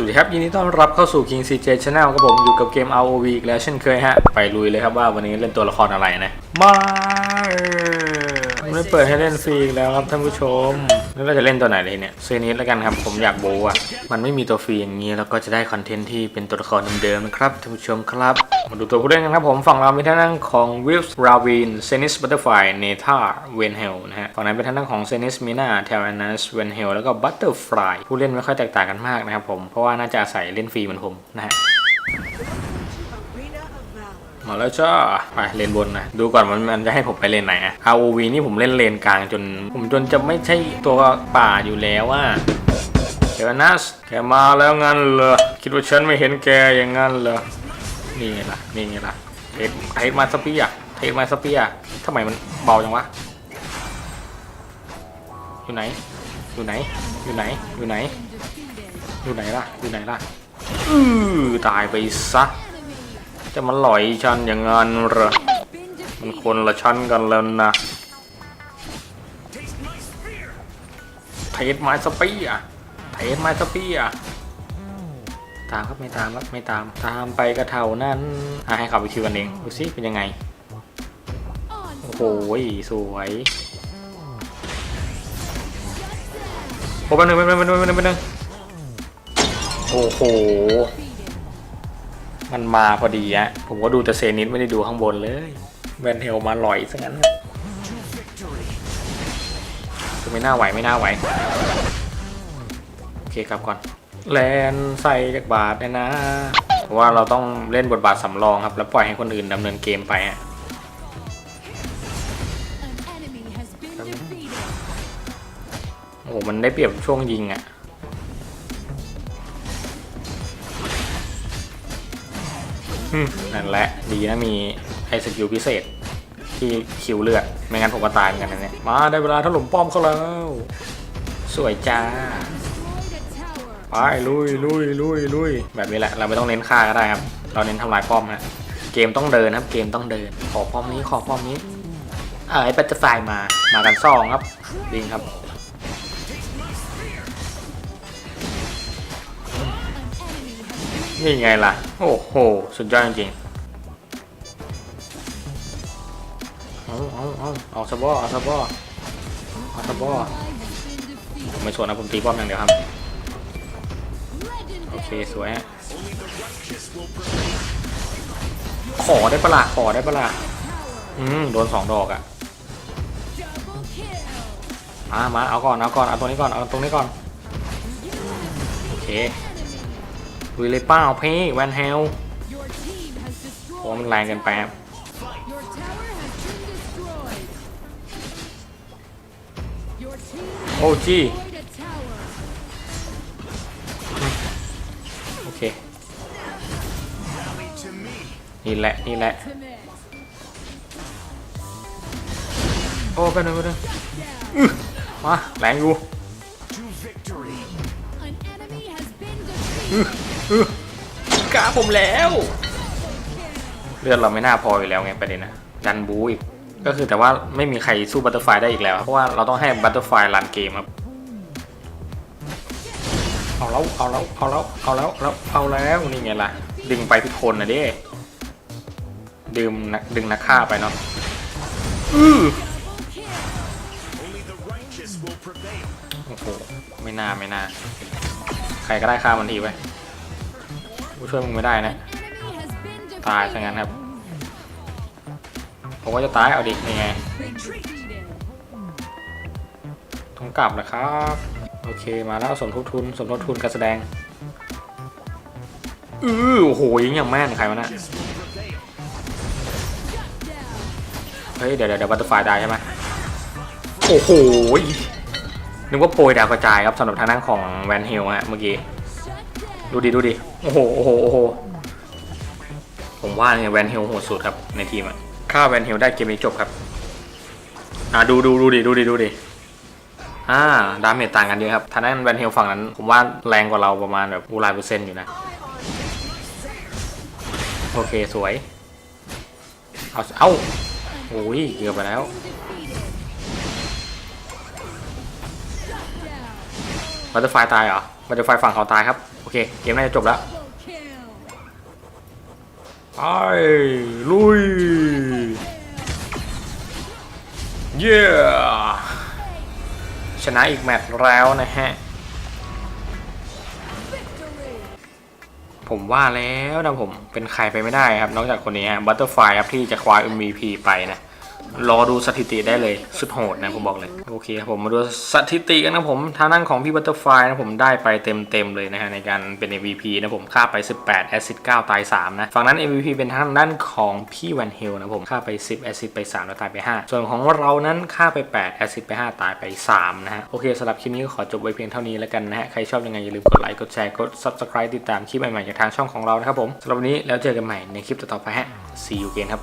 สวัสดีครับยินดีต้อนรับเข้าสู่ King CJ Channel กับผมอยู่กับเกม ROV อีกแล้วเช่นเคยฮะ ไปลุยเลยครับว่าวันนี้เล่นตัวละครอะไรนะ มา ไม่เปิดให้เล่นฟรีอีกแล้วครับท่านผู้ชม แล้วเราจะเล่นตัวไหนเลยเนี่ยเซนิสแล้วกันครับผมอยากโบว์อะ มันไม่มีตัวฟรีอย่างนี้แล้วก็จะได้คอนเทนต์ที่เป็นตัวละครเดิมๆนะครับท่านผู้ชมครับ มาดูตัวผู้เล่นกันครับผมฝั่งเรามีท่านนั่งของวิลส์ราวินเซนิสบัตเตอร์ไฟเนธาเวนเฮลนะฮะฝั่งนั้นเป็นท่านนั่งของเซนิสมินาเทลแอนัสเวนเฮลแล้วก็บัตเตอร์ฟลายผู้เล่นไม่ค่อยแตกต่างกันมากนะครับผมเพราะว่าน่าจะอาศัยเล่นฟรีเหมือนผมนะฮะ Arena of Valor. มาแล้วจ้าไปเลนบนนะดูก่อนมันมันจะให้ผมไปเลนไหนอะ ROV นี่ผมเล่นเลนกลางจน ผมจนจะไม่ใช่ตัวป่าอยู่แล้วว่าเดี๋ยวนัสแกมาแล้วงั้นเหรอคิดว่าฉันไม่เห็นแกอย่างงั้นเหรอนี่ไงล่ะนี่ไงล่ะเทสเทสมาสเปียเทสมาสเปียทำไมมันเบาจังวะอยู่ไหนอยู่ไหนอยู่ไหนอยู่ไหนอยู่ไหนล่ะอยู่ไหนล่ะอือตายไปซะ จะมาหลอยฉันอย่างงั้นเหรอ มันคนละชั้นกันแล้วนะเทสไม้สปีอะเทสไม้สปีอะตามครับไม่ตามครับไม่ตามตามไปก็เท่านั้นอให้เขาไปคิวกันเองดูสิเป็นยังไง โอ้โหสวยโอ้แป๊บนึงแป๊บนึงแป๊บนึงแป๊บนึงแป๊บนึงโอ้โห มันมาพอดีอะผมก็ดูแต่เซนิสไม่ได้ดูข้างบนเลยแวนเทลมาลอยซะงั้นคือไม่น่าไหวไม่น่าไหว โอเคครับก่อน แลนใส่จากบาทเนี่ยนะเพราะว่าเราต้องเล่นบทบาทสำรองครับ แล้วปล่อยให้คนอื่นดำเนินเกมไปอะ An enemy has been defeated. โอ้โหมันได้เปรียบช่วงยิงอะอื นั่นแหละดีนะมีไอสกิลพิเศษ ที่คิวเลือด ไม่งั้นผมก็ตายเหมือนกันนะเนี่ย มาได้เวลาถล่มป้อมเขาแล้ว สวยจ้า ไปลุยลุยลุยลุยแบบนี้แหละ เราไม่ต้องเน้นฆ่าก็ได้ครับ เราเน้นทำลายป้อมฮะเกมต้องเดินครับ เกมต้องเดิน ขอป้อมนี้ขอป้อมนี้ เออไอ้ปัจจัยมา มากันสองครับดิงครับ นี่ไงล่ะ โอ้โห สุดยอดจริงๆเอาเอาเอาเอาสบอเอาสบอเอาสบอผมไม่สวนนะผมตีป้อมอย่างเดียวครับ โอเคสวยฮะขอได้ปะล่ะขอได้ปะล่ะอืมโดนสองดอกอะ Double kill. มามาเอาก่อนเอาก่อนเอาตัวนี้ก่อนเอาตรงนี้ก่อนโอเค ลุยเลยเป้าเพ่แวนเฮลโอ้มันแรงกันแป๊บโอ้จีโอเค นี่แหละ นี่แหละ โอ้ไปหนึ่งไปหนึ่งมาแรงอยู่ กล้าผมแล้ว เลือดเราไม่น่าพออยู่แล้วไงประเด็นนะดันบูอีก ก็คือแต่ว่าไม่มีใครสู้บัตเตอร์ไฟได้อีกแล้ว เพราะว่าเราต้องให้บัตเตอร์ไฟรันเกมครับ เอาแล้ว เอาแล้ว เอาแล้ว เอาแล้วแล้วเอาแล้วนี่ไงล่ะ ดึงไปพิทนนะเด้ดึงนักดึงนักฆ่าไปเนาะอื้อโอ้โห ไม่น่า ไม่น่าใครก็ได้ฆ่ามันทีไปกูช่วยมึงไม่ได้นะ ตายซะงั้นครับ ผมก็จะตายเอาดิยังไงต้องกลับนะครับ โอเคมาแล้วสมทบทุน สมทบทุนการแสดงอือโอ้โหยิงอย่างแม่นใครวะเนะ Shut down. เฮ้ยเดี๋ยวเดี๋ยวเดี๋ยวบัตเตอร์ไฟได้ใช่ไหมโอ้โห นึกว่าโปรยดาวกระจายครับสำหรับทางด้านของแวนเฮลฮะเมื่อกี้ ดูดิดูดิ โอ้โหโอ้โหโอ้โห ผมว่าเนี่ยแวนเฮลโหดสุดครับในทีมอะฆ่าแวนเฮลได้เกมนี้จบครับ อ่าดูดูดูดิดูดิดูดิอ่าดาเมจต่างกันเยอะครับทางด้านแวนเฮลฝั่งนั้น ผมว่าแรงกว่าเราประมาณแบบอูหลายเปอร์เซ็นต์อยู่นะ โอเคสวย เอา เอาโอ้ยเกือบไปแล้ว บัตเตอร์ไฟตายเหรอบัตเตอร์ไฟฝั่งเขาตายครับ โอเค เกมน่าจะจบแล้ว Double kill. ไปลุย เย้ชนะอีกแมตช์แล้วนะฮะ Victory. ผมว่าแล้วนะผมเป็นใครไปไม่ได้ครับ นอกจากคนนี้บัตเตอร์ไฟครับที่จะคว้า MVP ไปนะ รอดูสถิติได้เลยสุดโหดนะผมบอกเลยโอเคครับผมมาดูสถิติกันนะผมทางด้านของพี่บัตเตอร์ไฟนะผมได้ไปเต็มๆเลยนะฮะในการเป็น MVP นะผมค่าไป 18แอสซิส9ตาย3นะฝั่งนั้น MVP เป็นทางด้านของพี่แวนเฮลนะผมค่าไป 10แอสซิสไป3แล้วตายไป 5 ส่วนของเรานั้นค่าไป8แอสซิสไป 5 ตายไป3นะฮะโอเคสำหรับคลิปนี้ก็ขอจบไว้เพียงเท่านี้แล้วกันนะฮะใครชอบยังไงอย่าลืมกดไลค์กดแชร์กด subscribe ติดตามคลิปใหม่ๆจากทางช่องของเรานะครับผมสำหรับวันนี้แล้วเจอกันใหม่ในคลิปต่อๆไปฮะ see you again ครับ